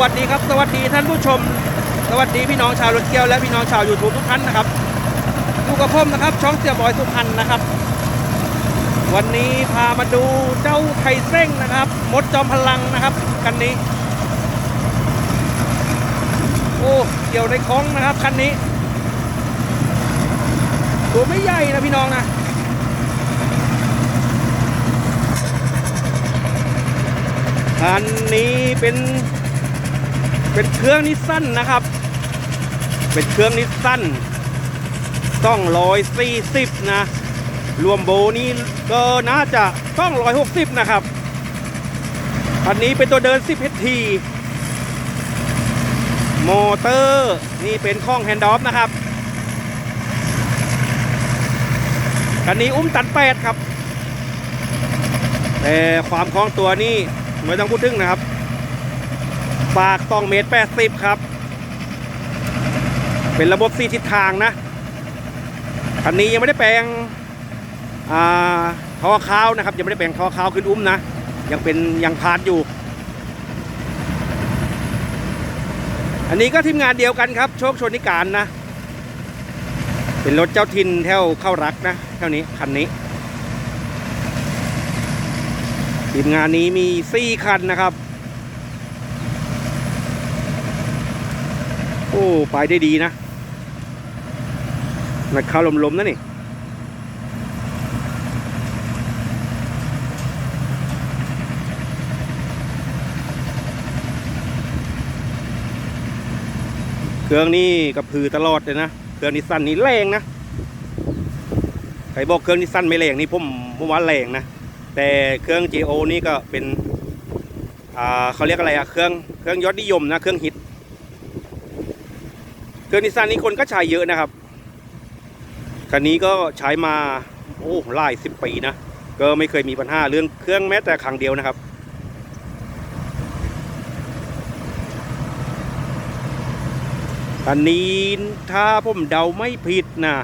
วัสดีครับ สวัสดีท่านผู้ชม สวัสดีพี่น้องชาวรถเกียวและพี่น้องชาวยูทูบทุกท่านนะครับอยู่กับผมนะครับ ช่องเสียบอยสุพรรณนะครับ วันนี้พามาดูเจ้าไทเซ้งนะครับ มดจอมพลังนะครับ คันนี้ โอ้เกี่ยวในคล้องนะครับคันนี้ ตัวไม่ใหญ่นะพี่น้องนะคันนี้เป็น เป็นเครื่องนิสสันนะครับ เป็นเครื่องนิสสันต้องร้อยสี่สิบนะ รวมโบนี่ก็น่าจะต้องร้อยหกสิบนะครับอันนี้เป็นตัวเดิน 10 HT มอเตอร์นี่เป็นข้องแฮนด์ดอฟนะครับคันนี้อุ้มตันแปดครับ แต่ความคล้องตัวนี่ไม่ต้องพูดถึงนะครับ ปากต้องเมตรแปดสิบครับ เป็นระบบสี่ทิศทางนะ คันนี้ยังไม่ได้แปลงท่อข้าวนะครับ ยังไม่ได้แปลงท่อข้าวขึ้นอุ้มนะ ยังเป็นยังพาดอยู่ อันนี้ก็ทีมงานเดียวกันครับ โชคชนนิการนะ เป็นรถเจ้าทินแถวเข้ารักนะเท่านี้คันนี้ทีมงานนี้มี4คันนะครับ อ้ไปได้ดีนะนัดเข้าลมๆนะนี่เครื่องนี้กระพือตลอดเลยนะ เครื่องนิสสันนี่แรงนะ ใครบอกเครื่องนิสสันไม่แรงนี่ผมผมว่าแรงนะ แต่เครื่อง GO นี่ก็เป็น อ่าเขาเรียกอะไรอะเครื่องเครื่องยอดนิยมนะ เครื่องฮิต เครื่องนิสันนี่คนก็ใช้เยอะนะครับ คันนี้ก็ใช้มา โอ้หลายสิบปีนะ ก็ไม่เคยมีปัญหาเรื่องเครื่องแม้แต่ครั้งเดียวนะครับอันนี้ถ้าผมเดาไม่ผิดนะ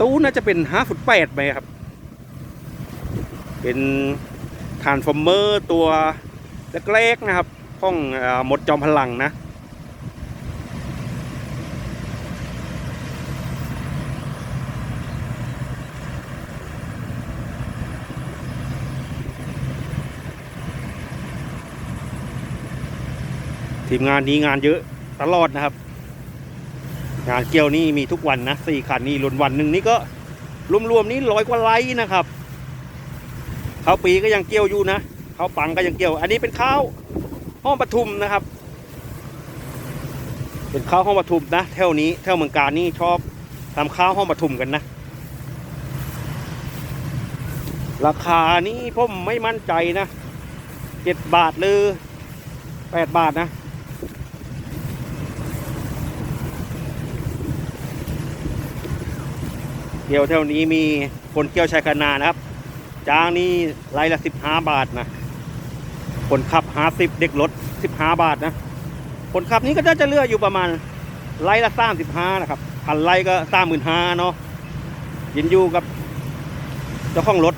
ตู้น่าจะเป็นห้าฟุตแปดไหมครับ เป็นทานฟอร์เมอร์ตัวเล็กๆนะครับของหมดจอมพลังนะ ทีมงานนี้งานเยอะตลอดนะครับ งานเกี่ยวนี่มีทุกวันนะสี่คันนี่รวนวันหนึ่งนี่ก็รวมๆนี่ร้อยกว่าไลค์นะครับข้าวปีก็ยังเกี่ยวอยู่นะข้าวปังก็ยังเกี่ยว อันนี้เป็นข้าวห้องปทุมนะครับ เป็นข้าวห้องปทุมนะแถวนี้แถวเมืองการนี่ชอบทำข้าวห้องปทุมกันนะราคานี่ผมไม่มั่นใจนะเจ็ดบาทหรือแปดบาทนะ เที่ยวแถวนี้มีคนเกี่ยวชายคนานะครับ จ้างนี่ไล่ละสิบห้าบาทนะคนขับหาสิบเด็กรถสิบห้าบาทนะคนขับนี้ก็จะจะเลือกอยู่ประมาณไล่ละสามสิบห้านะครับพันไล่ก็สามหมื่นห้าเนาะยินอยู่กับเจ้าของรถ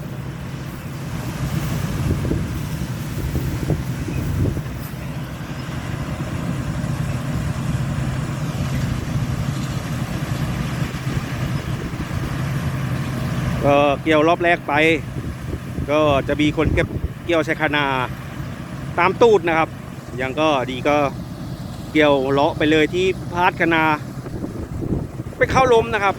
ก็เกี่ยวรอบแรกไป ก็จะมีคนเก็บเกี่ยวชายคานาตามตูดนะครับ ยังก็ดีก็เกี่ยวเลาะไปเลยที่พาดคานาไปเข้าลมนะครับ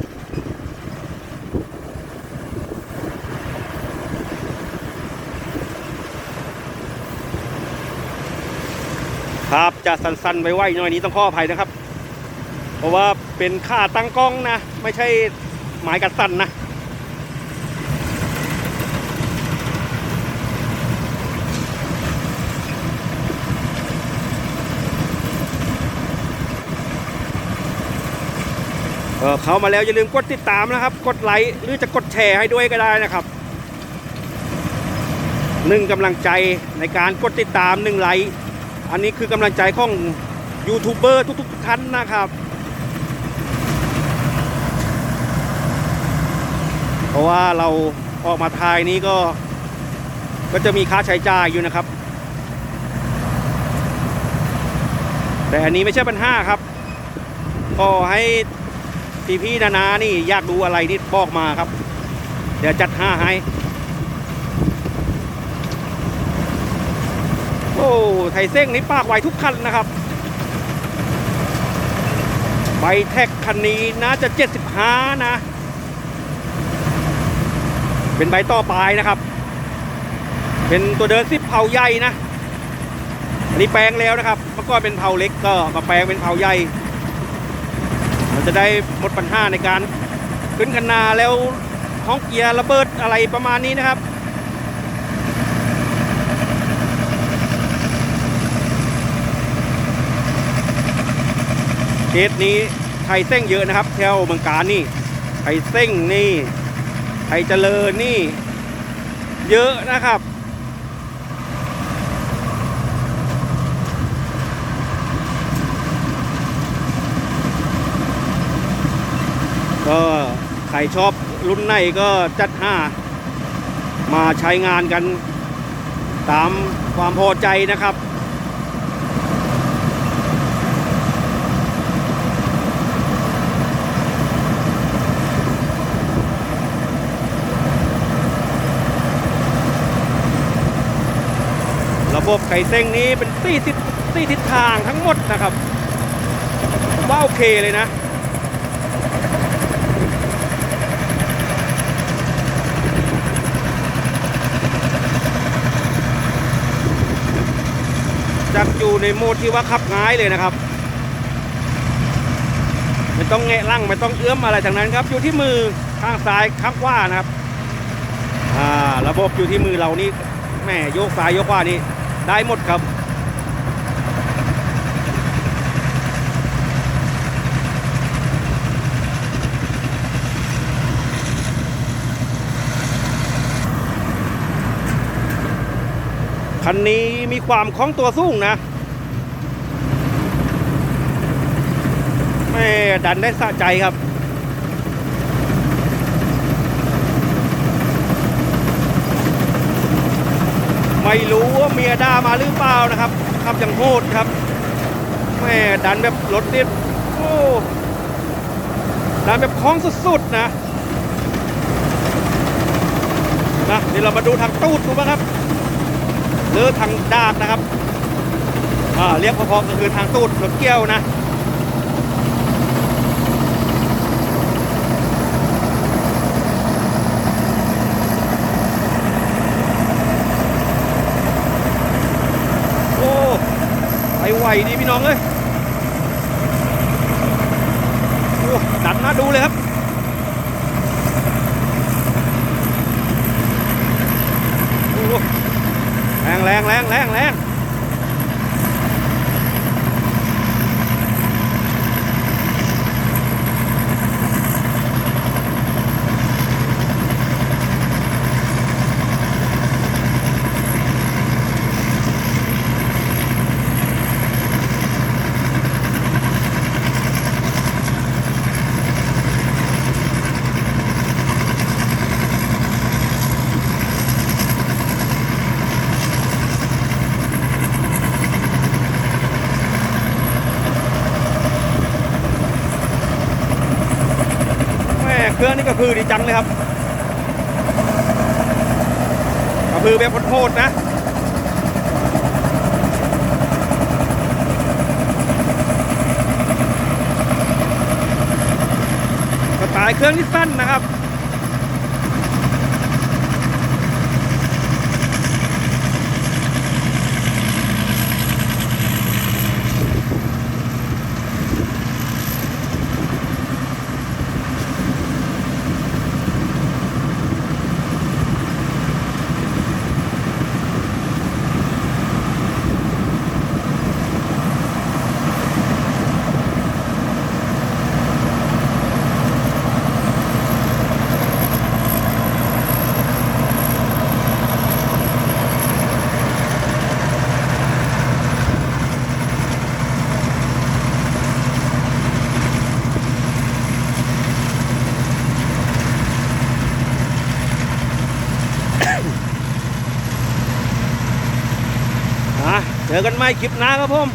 ครับจะสั้นๆไว้ๆหน่อยนี้ต้องขออภัยนะครับ เพราะว่าเป็นค่าตั้งกล้องนะ ไม่ใช่หมายกัดสั้นนะ เข้ามาแล้วอย่าลืมกดติดตามนะครับ กดไลค์หรือจะกดแชร์ให้ด้วยก็ได้นะครับหนึ่งกำลังใจในการกดติดตามหนึ่งไลค์อันนี้คือกำลังใจของยูทูบเบอร์ทุกๆท่านนะครับ เพราะว่าเราออกมาทายนี้ก็ก็จะมีค่าใช้จ่ายอยู่นะครับ แต่อันนี้ไม่ใช่ปัญหาครับ ก็ให้ พี่พี่ๆนานานี่อยากดูอะไรนี่บอกมาครับ เดี๋ยวจัดห้าให้ โอ้ไทยเส้งนี่ปากไวทุกคันนะครับใบแท็กคันนี้น่าจะ 75 นะ เป็นใบต่อปลายนะครับ เป็นตัวเดินซิปเผาใหญ่นะ อันนี้แปลงแล้วนะครับ เมื่อก่อนเป็นเผาเล็กก็มาแปลงเป็นเผาใหญ่ จะได้หมดปัญหาในการขึ้นคันนาแล้วห้องเกียร์ระเบิดอะไรประมาณนี้นะครับเคสนี้ไทยเส้งเยอะนะครับแถวเมืองการนี่ไทยเส้งนี่ไทยเจริญนี่ เยอะนะครับ ก็ใครชอบรุ่นไหนก็จัดห้ามาใช้งานกันตามความพอใจนะครับ ระบบไก่เส้งนี้เป็นตีทิศตีทิศทางทั้งหมดนะครับว่าโอเคเลยนะ จัดอยู่ในโหมดที่ว่าขับง่ายเลยนะครับ ไม่ต้องแงะลั่งไม่ต้องเอื้อมอะไรทางนั้นครับ อยู่ที่มือข้างซ้ายข้างขวานะครับอ่าระบบอยู่ที่มือเรานี่แม่โยกซ้ายโยกขวานี่ได้หมดครับ คันนี้มีความคล่องตัวสูงนะแม่ดันได้สะใจครับไม่รู้ว่าเมียด่ามาหรือเปล่านะครับขับอย่างโหดครับแม่ดันแบบรถนี่โอ้ดันแบบคล้องสุดๆนะนะเดี๋ยวเรามาดูทางตูดดูบ้างครับ หรือทางดากนะครับเรียกพอๆก็คือทางตูดรถเกี้ยวนะโอ้ไปไหวดีพี่น้องเอ้ย โอ้ ดันน่าดูเลยครับ โอ้ แรงแรงแรงแเครื่องนี่ก็คือดีจังเลยครับกระพือแบบโคตรนะสไตล์เครื่องที่สั้นนะครับ อะ เจอกันใหม่คลิปหน้าครับผม